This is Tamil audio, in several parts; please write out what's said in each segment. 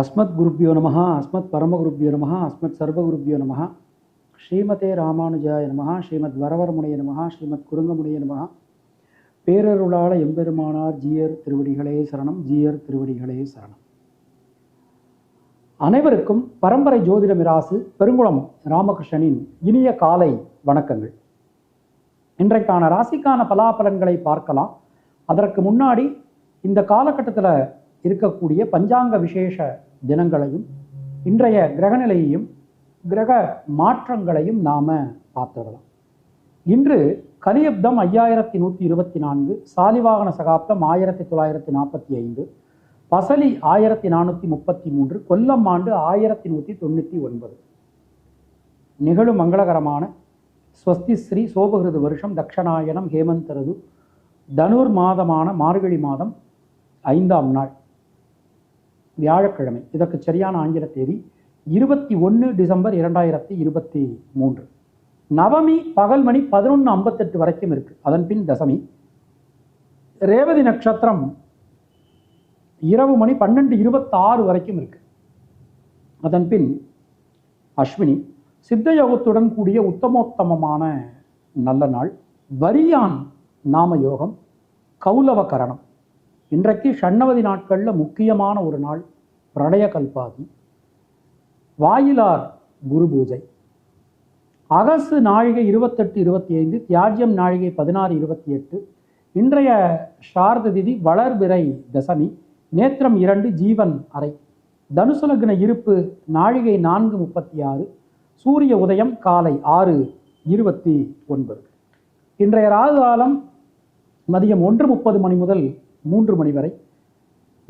அஸ்மத் குருப்பியோ நம அஸ்மத் பரமகுருப்பியோ நம அஸ்மத் சர்வகுருப்பியோ நம ஸ்ரீமதே ராமானுஜாய நம ஸ்ரீமத் வரவரமுனைய நம ஸ்ரீமத் குருங்கமுனைய நம பேரருளாள எம்பெருமானார் ஜீயர் திருவடிகளே சரணம் ஜீயர் திருவடிகளே சரணம். அனைவருக்கும் பரம்பரை ஜோதிட மிராசு பெருங்குளம் ராமகிருஷ்ணனின் இனிய காலை வணக்கங்கள். இன்றைக்கான ராசிக்கான பலாபலன்களை பார்க்கலாம். அதற்கு முன்னாடி இந்த காலகட்டத்தில் இருக்கக்கூடிய பஞ்சாங்க விசேஷ தினங்களையும் இன்றைய கிரகநிலையையும் கிரக மாற்றங்களையும் நாம பார்த்துடலாம். இன்று கலியப்தம் ஐயாயிரத்தி நூற்றி இருபத்தி நான்கு சாலிவாகன சகாப்தம் ஆயிரத்தி தொள்ளாயிரத்தி நாற்பத்தி ஐந்து பசலி ஆயிரத்தி நானூற்றி முப்பத்தி மூன்று கொல்லம் ஆண்டு ஆயிரத்தி நூற்றி தொண்ணூற்றி ஒன்பது. நிகழும் மங்களகரமான ஸ்வஸ்தி ஸ்ரீ சோபகிருது வருஷம் தக்ஷநாயனம் ஹேமந்தரது தனுர் மாதமான மார்கழி மாதம் ஐந்தாம் நாள். வியாழக்கிழமை. இதற்கு சரியான ஆங்கில தேதி இருபத்தி ஒன்று டிசம்பர் இரண்டாயிரத்தி இருபத்தி மூன்று. நவமி பகல் மணி பதினொன்று ஐம்பத்தெட்டு வரைக்கும் இருக்கு. அதன் பின் தசமி. ரேவதி நட்சத்திரம் இரவு மணி பன்னெண்டு இருபத்தாறு வரைக்கும் இருக்கு. அதன் பின் அஸ்வினி. சித்தயோகத்துடன் கூடிய உத்தமோத்தமமான நல்ல நாள். வரியான் நாம யோகம் கௌலவ கரணம். இன்றைக்கு ஷண்ணவதி நாட்களில் முக்கியமான ஒரு நாள் பிரளய கல்பாதி. வாயிலார் குரு பூஜை. அகசு நாழிகை இருபத்தெட்டு இருபத்தி ஐந்து தியாஜ்யம் நாழிகை பதினாறு இருபத்தி எட்டு இன்றைய சார்த திதி வளர்பிறை தசமி நேத்திரம் இரண்டு ஜீவன் அறை. தனுசு லக்ன இருப்பு நாழிகை நான்கு முப்பத்தி ஆறு சூரிய உதயம் காலை ஆறு இருபத்தி ஒன்பது. இன்றைய ராகு காலம் மதியம் ஒன்று முப்பது மணி முதல் மூன்று மணி வரை.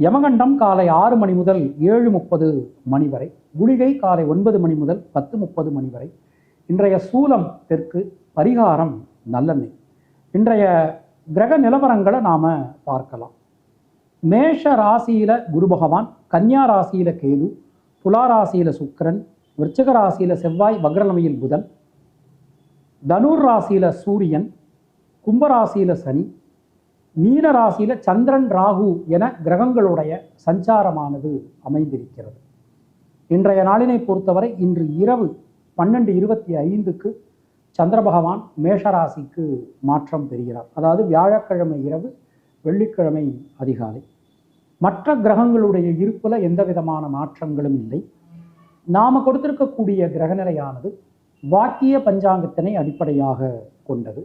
யமகண்டம் காலை ஆறு மணி முதல் ஏழு முப்பது மணி வரை. குளிகை காலை ஒன்பது மணி முதல் பத்து முப்பது மணி வரை. இன்றைய சூலம் தெற்கு பரிகாரம் நல்லெண்ணெய். இன்றைய கிரக நிலவரங்களை நாம் பார்க்கலாம். மேஷ ராசியில குரு பகவான் கன்னியா ராசியில கேது துலா ராசியில் சுக்கிரன் விருச்சக ராசியில செவ்வாய் வக்ரநமையில் புதன் தனுர் ராசியில சூரியன் கும்பராசியில சனி மீன ராசியில் சந்திரன் ராகு என கிரகங்களுடைய சஞ்சாரமானது அமைந்திருக்கிறது. இன்றைய நாளினை பொறுத்தவரை இன்று இரவு பன்னெண்டு இருபத்தி ஐந்துக்கு சந்திர பகவான் மேஷராசிக்கு மாற்றம் பெறுகிறார். அதாவது வியாழக்கிழமை இரவு வெள்ளிக்கிழமை அதிகாலை. மற்ற கிரகங்களுடைய இருப்பில் எந்த விதமான மாற்றங்களும் இல்லை. நாம கொடுத்திருக்கக்கூடிய கிரகநிலையானது வாக்கிய பஞ்சாங்கத்தினை அடிப்படையாக கொண்டது.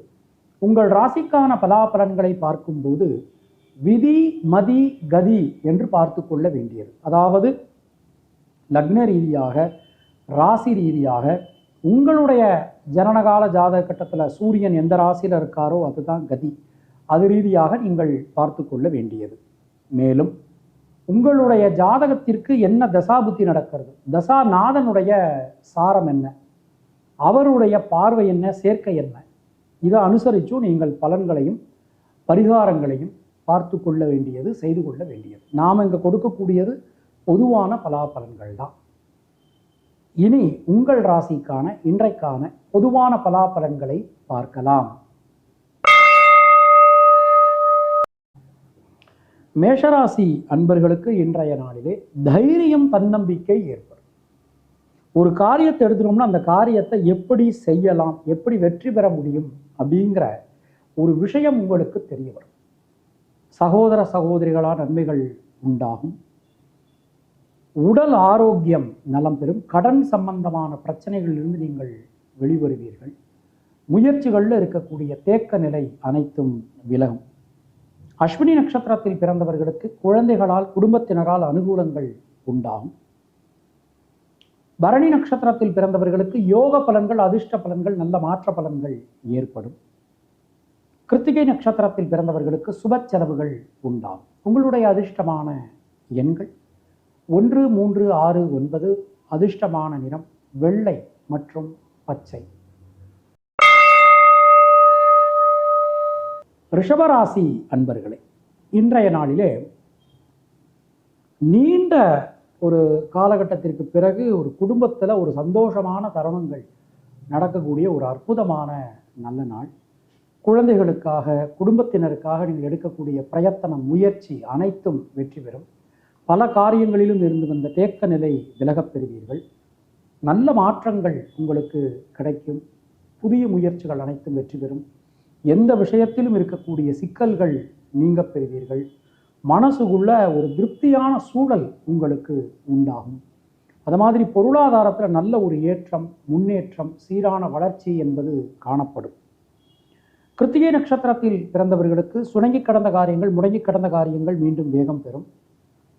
உங்கள் ராசிக்கான பலாபலன்களை பார்க்கும்போது விதி மதி கதி என்று பார்த்து கொள்ள வேண்டியது. அதாவது லக்ன ரீதியாக ராசி ரீதியாக உங்களுடைய ஜனனகால ஜாதக கட்டத்தில் சூரியன் எந்த ராசியில் இருக்காரோ அதுதான் கதி. அது ரீதியாக நீங்கள் பார்த்து கொள்ள வேண்டியது. மேலும் உங்களுடைய ஜாதகத்திற்கு என்ன தசாபுத்தி நடக்கிறது? தசாநாதனுடைய சாரம் என்ன? அவருடைய பார்வை என்ன? சேர்க்கை என்ன? இதை அனுசரித்தும் நீங்கள் பலன்களையும் பரிகாரங்களையும் பார்த்து கொள்ள வேண்டியது செய்து கொள்ள வேண்டியது. நாம் இங்கே கொடுக்கக்கூடியது பொதுவான பலாபலன்கள் தான். இனி உங்கள் ராசிக்கான இன்றைக்கான பொதுவான பலாபலன்களை பார்க்கலாம். மேஷராசி அன்பர்களுக்கு இன்றைய நாளிலே தைரியம் தன்னம்பிக்கை ஏற்படும். ஒரு காரியத்தை எடுத்துட்டோம்னா அந்த காரியத்தை எப்படி செய்யலாம் எப்படி வெற்றி பெற முடியும் அப்படிங்கிற ஒரு விஷயம் உங்களுக்கு தெரிய வரும். சகோதர சகோதரிகளால் நன்மைகள் உண்டாகும். உடல் ஆரோக்கியம் நலம் பெறும். கடன் சம்பந்தமான பிரச்சனைகளிலிருந்து நீங்கள் வெளிவருவீர்கள். முயற்சிகளில் இருக்கக்கூடிய தேக்க நிலை அனைத்தும் விலகும். அஸ்வினி நட்சத்திரத்தில் பிறந்தவர்களுக்கு குழந்தைகளால் குடும்பத்தினரால் அனுகூலங்கள் உண்டாகும். பரணி நட்சத்திரத்தில் பிறந்தவர்களுக்கு யோக பலன்கள் அதிர்ஷ்ட பலன்கள் நல்ல மாற்ற பலன்கள் ஏற்படும். கிருத்திகை நட்சத்திரத்தில் பிறந்தவர்களுக்கு சுப செலவுகள் உண்டாகும். உங்களுடைய அதிர்ஷ்டமான எண்கள் ஒன்று மூன்று ஆறு ஒன்பது அதிர்ஷ்டமான நிறம் வெள்ளை மற்றும் பச்சை. ரிஷபராசி அன்பர்களே இன்றைய நாளிலே நீண்ட ஒரு காலகட்டத்திற்கு பிறகு ஒரு குடும்பத்தில் ஒரு சந்தோஷமான தருணங்கள் நடக்கக்கூடிய ஒரு அற்புதமான நல்ல நாள். குழந்தைகளுக்காக குடும்பத்தினருக்காக நீங்கள் எடுக்கக்கூடிய பிரயத்தனம் முயற்சி அனைத்தும் வெற்றி பெறும். பல காரியங்களிலும் இருந்து வந்த தேக்க நிலை விலகப் பெறுவீர்கள். நல்ல மாற்றங்கள் உங்களுக்கு கிடைக்கும். புதிய முயற்சிகள் அனைத்தும் வெற்றி பெறும். எந்த விஷயத்திலும் இருக்கக்கூடிய சிக்கல்கள் நீங்கப் பெறுவீர்கள். மனசுக்குள்ள ஒரு திருப்தியான சூழல் உங்களுக்கு உண்டாகும். அது மாதிரி பொருளாதாரத்தில் நல்ல ஒரு ஏற்றம் முன்னேற்றம் சீரான வளர்ச்சி என்பது காணப்படும். கிருத்திகை நட்சத்திரத்தில் பிறந்தவர்களுக்கு சுணங்கி கடந்த காரியங்கள் முடங்கி கடந்த காரியங்கள் மீண்டும் வேகம் பெறும்.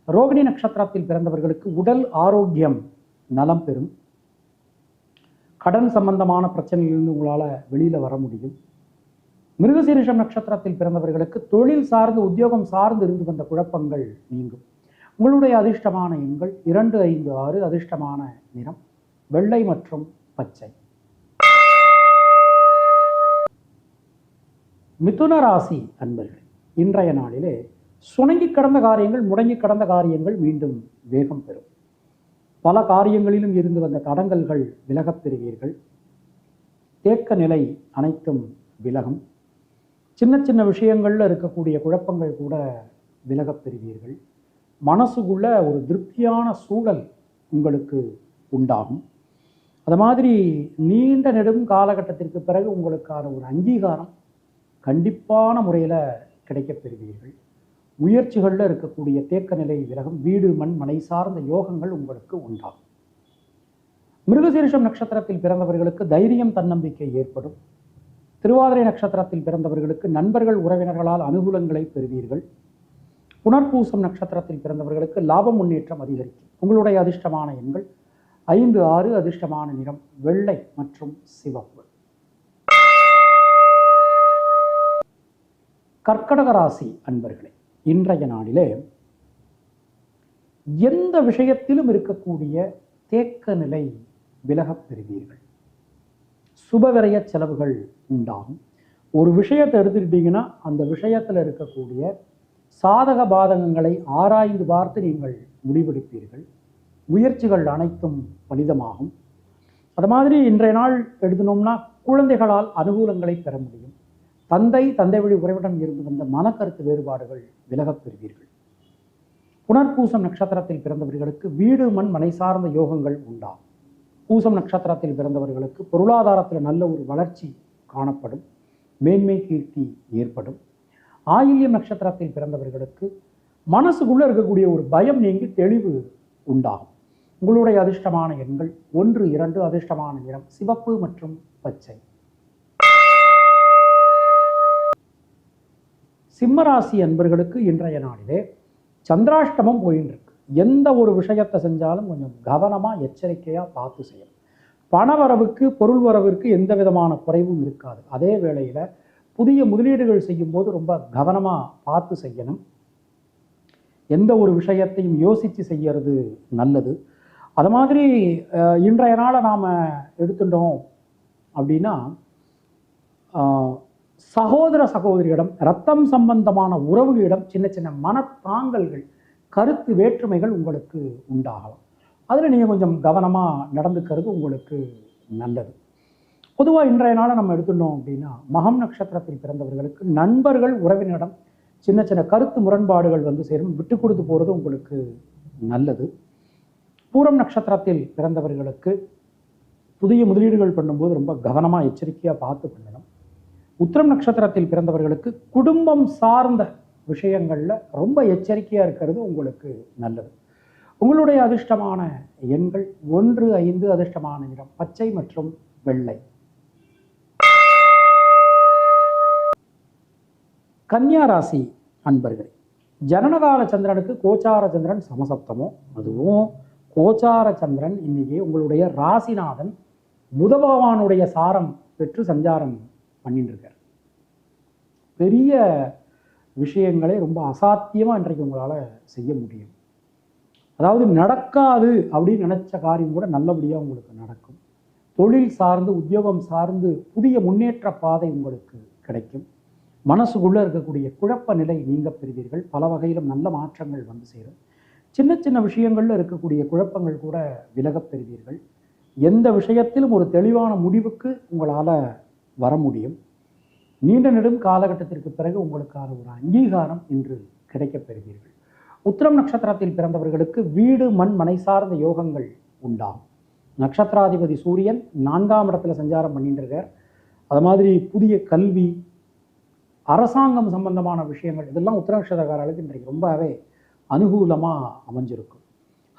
ரோகிணி நட்சத்திரத்தில் பிறந்தவர்களுக்கு உடல் ஆரோக்கியம் நலம் பெறும். கடன் சம்பந்தமான பிரச்சனையிலிருந்து உங்களால் வெளியில் வர முடியும். மிருகசீரிஷம் நட்சத்திரத்தில் பிறந்தவர்களுக்கு தொழில் சார்ந்து உத்தியோகம் சார்ந்து இருந்து வந்த குழப்பங்கள் நீங்கும். உங்களுடைய அதிர்ஷ்டமான எண்கள் இரண்டு ஐந்து ஆறு அதிர்ஷ்டமான நிறம் வெள்ளை மற்றும் பச்சை. மிதுன ராசி அன்பர்கள் இன்றைய நாளிலே சுணங்கி கடந்த காரியங்கள் முடங்கி கடந்த காரியங்கள் மீண்டும் வேகம் பெறும். பல காரியங்களிலும் இருந்து வந்த தடங்கல்கள் விலகப் பெறுவீர்கள். தேக்க நிலை அனைத்தும் விலகும். சின்ன சின்ன விஷயங்களில் இருக்கக்கூடிய குழப்பங்கள் கூட விலகப் பெறுவீர்கள். மனசுக்குள்ள ஒரு திருப்தியான சூழல் உங்களுக்கு உண்டாகும். அது மாதிரி நீண்ட நெடும் காலகட்டத்திற்கு பிறகு உங்களுக்கான ஒரு அங்கீகாரம் கண்டிப்பான முறையில் கிடைக்கப் பெறுவீர்கள். முயற்சிகளில் இருக்கக்கூடிய தேக்க நிலை விலகும். வீடு மண் மனை சார்ந்த யோகங்கள் உங்களுக்கு உண்டாகும். மிருகசீரிஷம் நட்சத்திரத்தில் பிறந்தவர்களுக்கு தைரியம் தன்னம்பிக்கை ஏற்படும். திருவாதிரை நட்சத்திரத்தில் பிறந்தவர்களுக்கு நண்பர்கள் உறவினர்களால் அனுகூலங்களை பெறுவீர்கள். புனர்பூசம் நட்சத்திரத்தில் பிறந்தவர்களுக்கு லாப முன்னேற்றம் அதிகரிக்கும். உங்களுடைய அதிர்ஷ்டமான எண்கள் ஐந்து ஆறு அதிர்ஷ்டமான நிறம் வெள்ளை மற்றும் சிவப்பு. கர்க்கடக ராசி அன்பர்களே இன்றைய நாளிலே எந்த விஷயத்திலும் இருக்கக்கூடிய தேக்க நிலை விலகப் பெறுவீர்கள். சுபவிரய செலவுகள் உண்டாகும். ஒரு விஷயத்தை எடுத்துக்கிட்டீங்கன்னா அந்த விஷயத்தில் இருக்கக்கூடிய சாதக பாதகங்களை ஆராய்ந்து பார்த்து நீங்கள் முடிவெடுப்பீர்கள். முயற்சிகள் அனைத்தும் பலிதமாகும். அது மாதிரி இன்றைய நாள் எழுதினோம்னா குழந்தைகளால் அனுகூலங்களை பெற முடியும். தந்தை தந்தை வழி உறவிடம் இருந்து வந்த மனக்கருத்து வேறுபாடுகள் விலகப் பெறுவீர்கள். புனர்பூசம் நட்சத்திரத்தில் பிறந்தவர்களுக்கு வீடு மண் மனை சார்ந்த யோகங்கள் உண்டாகும். பூசம் நட்சத்திரத்தில் பிறந்தவர்களுக்கு பொருளாதாரத்தில் நல்ல ஒரு வளர்ச்சி காணப்படும். மேன்மை கீர்த்தி ஏற்படும். ஆயில்யம் நட்சத்திரத்தில் பிறந்தவர்களுக்கு மனசுக்குள்ள இருக்கக்கூடிய ஒரு பயம் நீங்கி தெளிவு உண்டாகும். உங்களுடைய அதிர்ஷ்டமான எண்கள் ஒன்று இரண்டு அதிர்ஷ்டமான நிறம் சிவப்பு மற்றும் பச்சை. சிம்மராசி அன்பர்களுக்கு இன்றைய நாளிலே சந்திராஷ்டமம் போயின்னு இருக்கு. எந்த ஒரு விஷயத்தை செஞ்சாலும் கொஞ்சம் கவனமாக எச்சரிக்கையாக பார்த்து செய்யணும். பணவரவுக்கு பொருள் வரவிற்கு எந்த விதமான குறைவும் இருக்காது. அதே வேளையில் புதிய முதலீடுகள் செய்யும்போது ரொம்ப கவனமாக பார்த்து செய்யணும். எந்த ஒரு விஷயத்தையும் யோசித்து செய்யறது நல்லது. அது மாதிரி இன்றைய நாளை நாம் எடுத்துட்டோம் அப்படின்னா சகோதர சகோதரியிடம் ரத்தம் சம்பந்தமான உறவுகளிடம் சின்ன சின்ன மனத்தாங்கல்கள் கருத்து வேற்றுமைகள் உங்களுக்கு உண்டாகலாம். அதில் நீங்கள் கொஞ்சம் கவனமாக நடந்துக்கிறது உங்களுக்கு நல்லது. பொதுவாக இன்றைய நாளை நம்ம எடுத்துட்டோம் அப்படின்னா மகம் நட்சத்திரத்தில் பிறந்தவர்களுக்கு நண்பர்கள் உறவினரிடம் சின்ன சின்ன கருத்து முரண்பாடுகள் வந்து சேரும். விட்டு கொடுத்து போகிறது உங்களுக்கு நல்லது. பூரம் நட்சத்திரத்தில் பிறந்தவர்களுக்கு புதிய முதலீடுகள் பண்ணும்போது ரொம்ப கவனமாக எச்சரிக்கையாக பார்த்து பண்ணணும். உத்திரம் நட்சத்திரத்தில் பிறந்தவர்களுக்கு குடும்பம் சார்ந்த விஷயங்களில் ரொம்ப எச்சரிக்கையாக இருக்கிறது உங்களுக்கு நல்லது. உங்களுடைய அதிர்ஷ்டமான எண்கள் ஒன்று ஐந்து அதிர்ஷ்டமான நிறம் பச்சை மற்றும் வெள்ளை. கன்னியா ராசி அன்பர்களே ஜனனகால சந்திரனுக்கு கோச்சார சந்திரன் சமசப்தமோ? அதுவும் கோச்சார சந்திரன் இன்னைக்கு உங்களுடைய ராசிநாதன் புதபகவானுடைய சாரம் பெற்று சஞ்சாரம் பண்ணிட்டு இருக்கார். பெரிய விஷயங்களை ரொம்ப அசாத்தியமாக இன்றைக்கு உங்களால் செய்ய முடியும். அதாவது நடக்காது அப்படின்னு நினச்ச காரியம் கூட நல்லபடியாக உங்களுக்கு நடக்கும். தொழில் சார்ந்து உத்தியோகம் சார்ந்து புதிய முன்னேற்ற பாதை உங்களுக்கு கிடைக்கும். மனசுக்குள்ளே இருக்கக்கூடிய குழப்ப நிலை நீங்க பெறுவீர்கள். பல வகையிலும் நல்ல மாற்றங்கள் வந்து சேரும். சின்ன சின்ன விஷயங்களில் இருக்கக்கூடிய குழப்பங்கள் கூட விலகப் பெறுவீர்கள். எந்த விஷயத்திலும் ஒரு தெளிவான முடிவுக்கு உங்களால் வர முடியும். நீண்ட நெடும் காலகட்டத்திற்கு பிறகு உங்களுக்கான ஒரு அங்கீகாரம் இன்று கிடைக்கப் பெறுவீர்கள். உத்திரம் நட்சத்திரத்தில் பிறந்தவர்களுக்கு வீடு மண் மனை சார்ந்த யோகங்கள் உண்டாகும். நட்சத்திராதிபதி சூரியன் நான்காம் இடத்துல சஞ்சாரம் பண்ணிட்டு இருக்கார் அது மாதிரி புதிய கல்வி அரசாங்கம் சம்பந்தமான விஷயங்கள் இதெல்லாம் உத்திர நட்சத்திரக்காரர்களுக்கு இன்றைக்கு ரொம்பவே அனுகூலமாக அமைஞ்சிருக்கும்.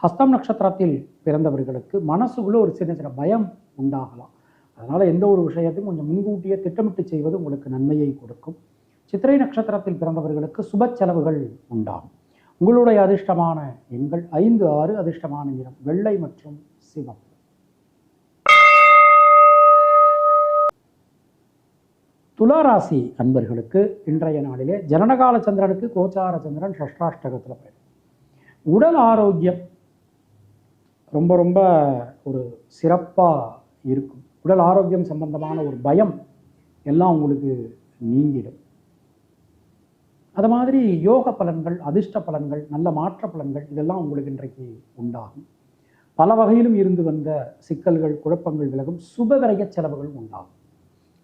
ஹஸ்தம் நட்சத்திரத்தில் பிறந்தவர்களுக்கு மனசுக்குள்ளே ஒரு சின்ன சின்ன பயம் உண்டாகலாம். அதனால் எந்த ஒரு விஷயத்தையும் கொஞ்சம் முன்கூட்டியே திட்டமிட்டு செய்வது உங்களுக்கு நன்மையை கொடுக்கும். சித்திரை நட்சத்திரத்தில் பிறந்தவர்களுக்கு சுப செலவுகள் உண்டாகும். உங்களுடைய அதிர்ஷ்டமான எண்கள் ஐந்து ஆறு அதிர்ஷ்டமான நிறம் வெள்ளை மற்றும் சிவம் துளாராசி அன்பர்களுக்கு இன்றைய நாளிலே ஜனனகால சந்திரனுக்கு கோச்சார சந்திரன் ஷஷ்டாஷ்டகத்தில் போயிடும் உடல் ஆரோக்கியம் ரொம்ப ரொம்ப ஒரு சிறப்பாக இருக்கும். உடல் ஆரோக்கியம் சம்பந்தமான ஒரு பயம் எல்லாம் உங்களுக்கு நீங்கிடும். அது மாதிரி யோக பலன்கள் அதிர்ஷ்ட பலன்கள் நல்ல மாற்ற பலன்கள் இதெல்லாம் உங்களுக்கு இன்றைக்கு உண்டாகும். பல வகையிலும் இருந்து வந்த சிக்கல்கள் குழப்பங்கள் விலகும் சுபவிரய செலவுகள் உண்டாகும்.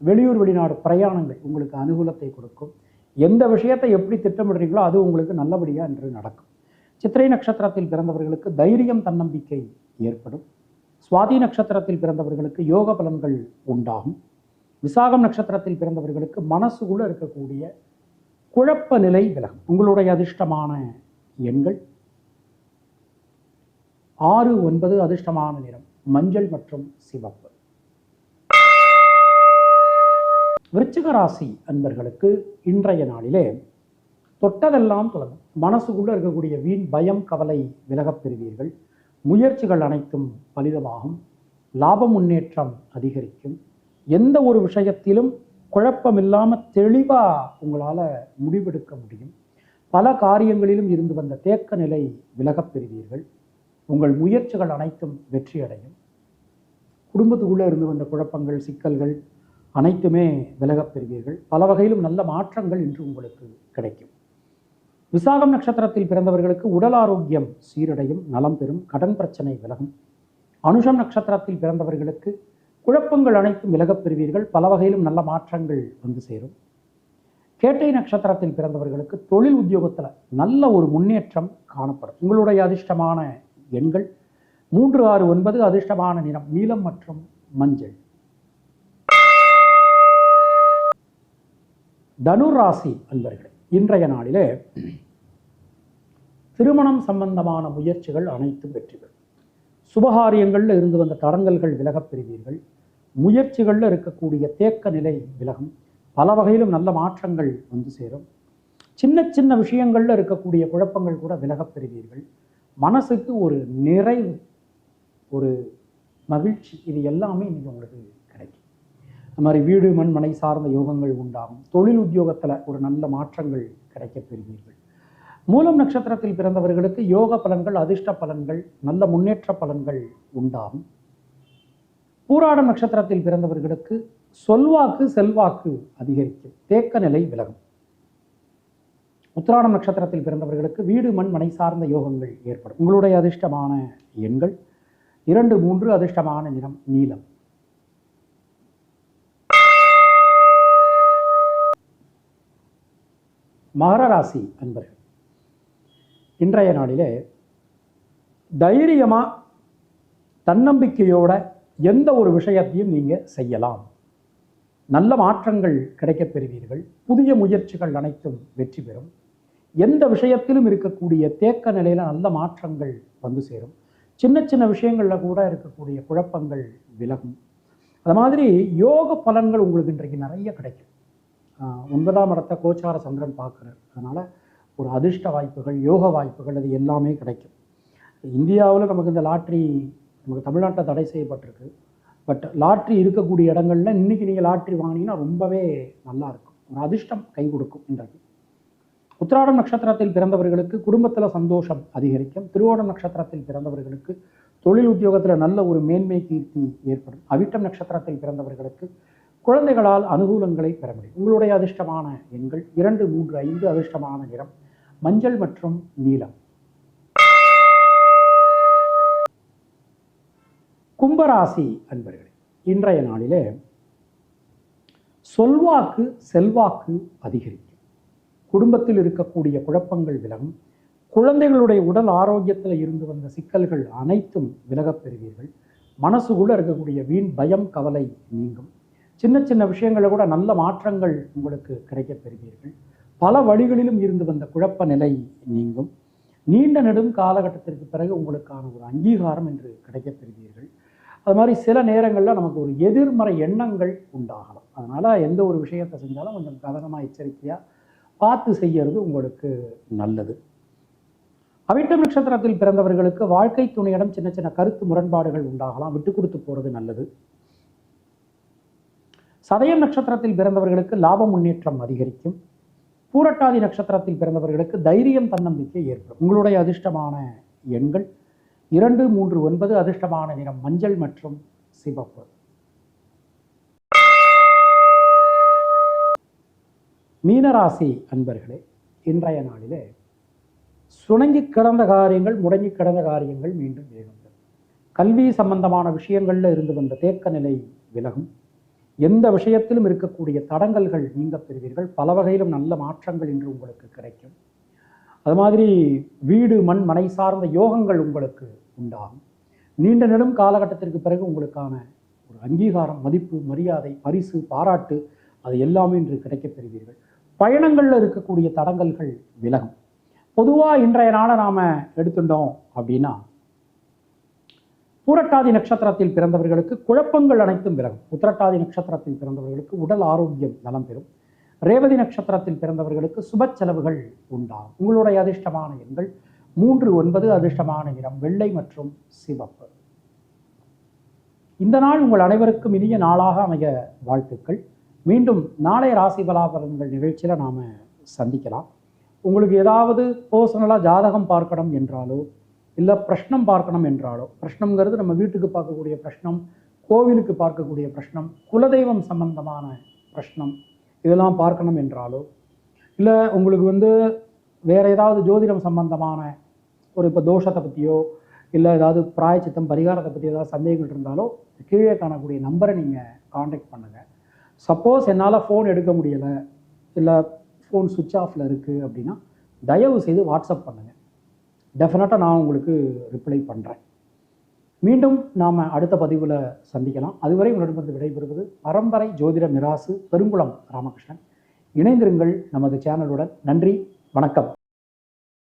வெளியூர் வெளிநாடு பிரயாணங்கள் உங்களுக்கு அனுகூலத்தை கொடுக்கும். எந்த விஷயத்தை எப்படி திட்டமிடுறீங்களோ அது உங்களுக்கு நல்லபடியாக என்று நடக்கும். சித்திரை நட்சத்திரத்தில் பிறந்தவர்களுக்கு தைரியம் தன்னம்பிக்கை ஏற்படும். சுவாதி நட்சத்திரத்தில் பிறந்தவர்களுக்கு யோக பலன்கள் உண்டாகும். விசாகம் நட்சத்திரத்தில் பிறந்தவர்களுக்கு மனசுக்குள்ள இருக்கக்கூடிய குழப்ப நிலை விலகும். உங்களுடைய அதிர்ஷ்டமான எண்கள் ஆறு ஒன்பது அதிர்ஷ்டமான நிறம் மஞ்சள் மற்றும் சிவப்பு. விருச்சிக ராசி அன்பர்களுக்கு இன்றைய நாளிலே தொட்டதெல்லாம் தொடங்கும் மனசுக்குள்ள இருக்கக்கூடிய வீண் பயம் கவலை விலகப் பெறுவீர்கள். முயற்சிகள் அனைத்தும் பலிதமாகும். லாப முன்னேற்றம் அதிகரிக்கும். எந்த ஒரு விஷயத்திலும் குழப்பமில்லாமல் தெளிவாக உங்களால் முடிவெடுக்க முடியும். பல காரியங்களிலும் இருந்து வந்த தேக்க நிலை விலகப் பெறுவீர்கள். உங்கள் முயற்சிகள் அனைத்தும் வெற்றியடையும். குடும்பத்துக்குள்ளே இருந்து வந்த குழப்பங்கள் சிக்கல்கள் அனைத்துமே விலகப் பெறுவீர்கள். பல வகையிலும் நல்ல மாற்றங்கள் இன்று உங்களுக்கு கிடைக்கும். விசாகம் நட்சத்திரத்தில் பிறந்தவர்களுக்கு உடல் ஆரோக்கியம் சீரடையும் நலம் பெறும் கடன் பிரச்சனை விலகும். அனுஷம் நட்சத்திரத்தில் பிறந்தவர்களுக்கு குழப்பங்கள் அனைத்தும் விலகப் பெறுவீர்கள். பல வகையிலும் நல்ல மாற்றங்கள் வந்து சேரும். கேட்டை நட்சத்திரத்தில் பிறந்தவர்களுக்கு தொழில் உத்தியோகத்தில் நல்ல ஒரு முன்னேற்றம் காணப்படும். உங்களுடைய அதிர்ஷ்டமான எண்கள் மூன்று ஆறு ஒன்பது அதிர்ஷ்டமான நிறம் நீலம் மற்றும் மஞ்சள். தனுர் ராசி அன்பர்களே இன்றைய நாளிலே திருமணம் சம்பந்தமான முயற்சிகள் அனைத்தும் வெற்றி பெறும் சுபகாரியங்களில் இருந்து வந்த தடங்கல்கள் விலகப் பெறுவீர்கள். முயற்சிகளில் இருக்கக்கூடிய தேக்க நிலை விலகும். பல வகையிலும் நல்ல மாற்றங்கள் வந்து சேரும். சின்ன சின்ன விஷயங்களில் இருக்கக்கூடிய குழப்பங்கள் கூட விலகப் பெறுவீர்கள். மனசுக்கு ஒரு நிறைவு ஒரு மகிழ்ச்சி இது எல்லாமே இன்னைக்கு உங்களுக்கு கிடைக்கும். அது மாதிரி வீடு மண் மனை சார்ந்த யோகங்கள் உண்டாகும். தொழில் உத்தியோகத்தில் ஒரு நல்ல மாற்றங்கள் கிடைக்கப் பெறுவீர்கள். மூலம் நட்சத்திரத்தில் பிறந்தவர்களுக்கு யோக பலன்கள் அதிர்ஷ்ட பலன்கள் நல்ல முன்னேற்ற பலன்கள் உண்டாகும். பூராடம் நட்சத்திரத்தில் பிறந்தவர்களுக்கு சொல்வாக்கு செல்வாக்கு அதிகரிக்கும். தேக்க நிலை விலகும். உத்திராடம் நட்சத்திரத்தில் பிறந்தவர்களுக்கு வீடு மண் மனை சார்ந்த யோகங்கள் ஏற்படும். உங்களுடைய அதிர்ஷ்டமான எண்கள். இரண்டு மூன்று அதிர்ஷ்டமான நிறம் நீலம். மகர ராசி அன்பர்கள் இன்றைய நாளிலே தைரியமாக தன்னம்பிக்கையோட எந்த ஒரு விஷயத்தையும் நீங்கள் செய்யலாம். நல்ல மாற்றங்கள் கிடைக்கப் பெறுவீர்கள். புதிய முயற்சிகள் அனைத்தும் வெற்றி பெறும். எந்த விஷயத்திலும் இருக்கக்கூடிய தேக்க நிலையில் நல்ல மாற்றங்கள் வந்து சேரும். சின்ன சின்ன விஷயங்களில் கூட இருக்கக்கூடிய குழப்பங்கள் விலகும். அது மாதிரி யோக பலன்கள் உங்களுக்கு இன்றைக்கு நிறைய கிடைக்கும். ஆஹ் ஒன்பதாம் இடத்தை கோச்சார சந்திரன் பார்க்குறார். அதனால் ஒரு அதிர்ஷ்ட வாய்ப்புகள் யோக வாய்ப்புகள் அது எல்லாமே கிடைக்கும். இந்தியாவில் நமக்கு இந்த லாட்ரி நமக்கு தமிழ்நாட்டில் தடை செய்யப்பட்டிருக்கு. பட் லாட்ரி இருக்கக்கூடிய இடங்கள்ல இன்னைக்கு நீங்கள் லாட்ரி வாங்கினீங்கன்னா ரொம்பவே நல்லா இருக்கும். ஒரு அதிர்ஷ்டம் கை கொடுக்கும் இன்றைக்கு. உத்திராடம் நட்சத்திரத்தில் பிறந்தவர்களுக்கு குடும்பத்தில் சந்தோஷம் அதிகரிக்கும். திருவோணம் நட்சத்திரத்தில் பிறந்தவர்களுக்கு தொழில் உத்தியோகத்தில் நல்ல ஒரு மேன்மை கீர்த்தி ஏற்படும். அவிட்டம் நட்சத்திரத்தில் பிறந்தவர்களுக்கு குழந்தைகளால் அனுகூலங்களை பெற முடியும். உங்களுடைய அதிர்ஷ்டமான எண்கள் இரண்டு மூன்று ஐந்து அதிர்ஷ்டமான நிறம். மஞ்சள் மற்றும் நீலம். கும்பராசி அன்பர்களே இன்றைய நாளிலே சொல்வாக்கு செல்வாக்கு அதிகரிக்கும். குடும்பத்தில் இருக்கக்கூடிய குழப்பங்கள் விலகும். குழந்தைகளுடைய உடல் ஆரோக்கியத்தில் இருந்து வந்த சிக்கல்கள் அனைத்தும் விலகப் பெறுவீர்கள். மனசுக்குள்ள இருக்கக்கூடிய வீண் பயம் கவலை நீங்கும். சின்ன சின்ன விஷயங்களில் கூட நல்ல மாற்றங்கள் உங்களுக்கு கிடைக்கப் பெறுவீர்கள். பல வழிகளிலும் இருந்து வந்த குழப்ப நிலை நீங்கும். நீண்ட நெடும் காலகட்டத்திற்கு பிறகு உங்களுக்கான ஒரு அங்கீகாரம் என்று கிடைக்கப் பெறுவீர்கள் அது மாதிரி சில நேரங்களில் நமக்கு ஒரு எதிர்மறை எண்ணங்கள் உண்டாகலாம். அதனால் எந்த ஒரு விஷயத்தை செஞ்சாலும் கொஞ்சம் கவனமாக எச்சரிக்கையாக பார்த்து செய்யறது உங்களுக்கு நல்லது. அவிட்டம் நட்சத்திரத்தில் பிறந்தவர்களுக்கு வாழ்க்கை துணையிடம் சின்ன சின்ன கருத்து முரண்பாடுகள் உண்டாகலாம். விட்டு கொடுத்து போகிறது நல்லது. சதயம் நட்சத்திரத்தில் பிறந்தவர்களுக்கு லாப முன்னேற்றம் அதிகரிக்கும். பூரட்டாதி நட்சத்திரத்தில் பிறந்தவர்களுக்கு தைரியம் தன்னம்பிக்கை ஏற்படும். உங்களுடைய அதிர்ஷ்டமான எண்கள் இரண்டு மூன்று ஒன்பது அதிர்ஷ்டமான நிறம் மஞ்சள் மற்றும் சிவப்பு. மீனராசி அன்பர்களே இன்றைய நாளிலே சுணங்கி கிடந்த காரியங்கள் முடங்கி கிடந்த காரியங்கள் மீண்டும் எழுந்தது கல்வி சம்பந்தமான விஷயங்களில் இருந்து வந்த தேக்க நிலை விலகும். எந்த விஷயத்திலும் இருக்கக்கூடிய தடங்கல்கள் நீங்க பெறுவீர்கள். பல வகையிலும் நல்ல மாற்றங்கள் இன்று உங்களுக்கு கிடைக்கும். அது மாதிரி வீடு மண் மனை சார்ந்த யோகங்கள் உங்களுக்கு உண்டாகும். நீண்ட நெடும் காலகட்டத்திற்கு பிறகு உங்களுக்கான ஒரு அங்கீகாரம் மதிப்பு மரியாதை பரிசு பாராட்டு அது எல்லாமே இன்று கிடைக்கப் பெறுவீர்கள். பயணங்களில் இருக்கக்கூடிய தடங்கல்கள் விலகும். பொதுவாக இன்றைய நாளை நாம் எடுத்துட்டோம் அப்படின்னா பூரட்டாதி நட்சத்திரத்தில் பிறந்தவர்களுக்கு குழப்பங்கள் அனைத்தும் விலகும். உத்திரட்டாதி நட்சத்திரத்தில் பிறந்தவர்களுக்கு உடல் ஆரோக்கியம் நலம் பெறும். ரேவதி நட்சத்திரத்தில் பிறந்தவர்களுக்கு சுப செலவுகள் உண்டாகும். உங்களுடைய அதிர்ஷ்டமான எண்கள் மூன்று ஒன்பது அதிர்ஷ்டமான நிறம் வெள்ளை மற்றும் சிவப்பு. இந்த நாள் உங்கள் அனைவருக்கும் இனிய நாளாக அமைய வாழ்த்துக்கள். மீண்டும் நாளை ராசி பலாபலன்கள் நிகழ்ச்சியில் நாம் சந்திக்கலாம். உங்களுக்கு ஏதாவது பர்சனலாக ஜாதகம் பார்க்கணும் என்றாலோ இல்லை பிரஷ்னம் பார்க்கணும் என்றாலோ பிரஷ்னம்ங்கிறது நம்ம வீட்டுக்கு பார்க்கக்கூடிய பிரஷ்னம் கோவிலுக்கு பார்க்கக்கூடிய பிரஷ்னம் குலதெய்வம் சம்பந்தமான பிரஷ்னம் இதெல்லாம் பார்க்கணும் என்றாலோ இல்லை உங்களுக்கு வந்து வேறு ஏதாவது ஜோதிடம் சம்பந்தமான ஒரு இப்போ தோஷத்தை பற்றியோ இல்லை ஏதாவது பிராயச்சித்தம் பரிகாரத்தை பற்றி ஏதாவது சந்தேகங்கள் இருந்தாலோ கீழே காணக்கூடிய நம்பரை நீங்கள் காண்டாக்ட் பண்ணுங்கள் சப்போஸ் என்னால் ஃபோன் எடுக்க முடியலை இல்லை ஃபோன் சுவிட்ச் ஆஃபில் இருக்குது அப்படின்னா தயவு செய்து வாட்ஸ்அப் பண்ணுங்கள் டெஃபினட்டாக நான் உங்களுக்கு ரிப்ளை பண்ணுறேன் மீண்டும் நாம் அடுத்த பதிவில் சந்திக்கலாம். அதுவரை உங்களிடமிருந்து விடைபெறுவது பரம்பரை ஜோதிட மிராசு பெருங்குளம் ராமகிருஷ்ணன். இணைந்திருங்கள் நமது சேனலுடன் நன்றி வணக்கம்.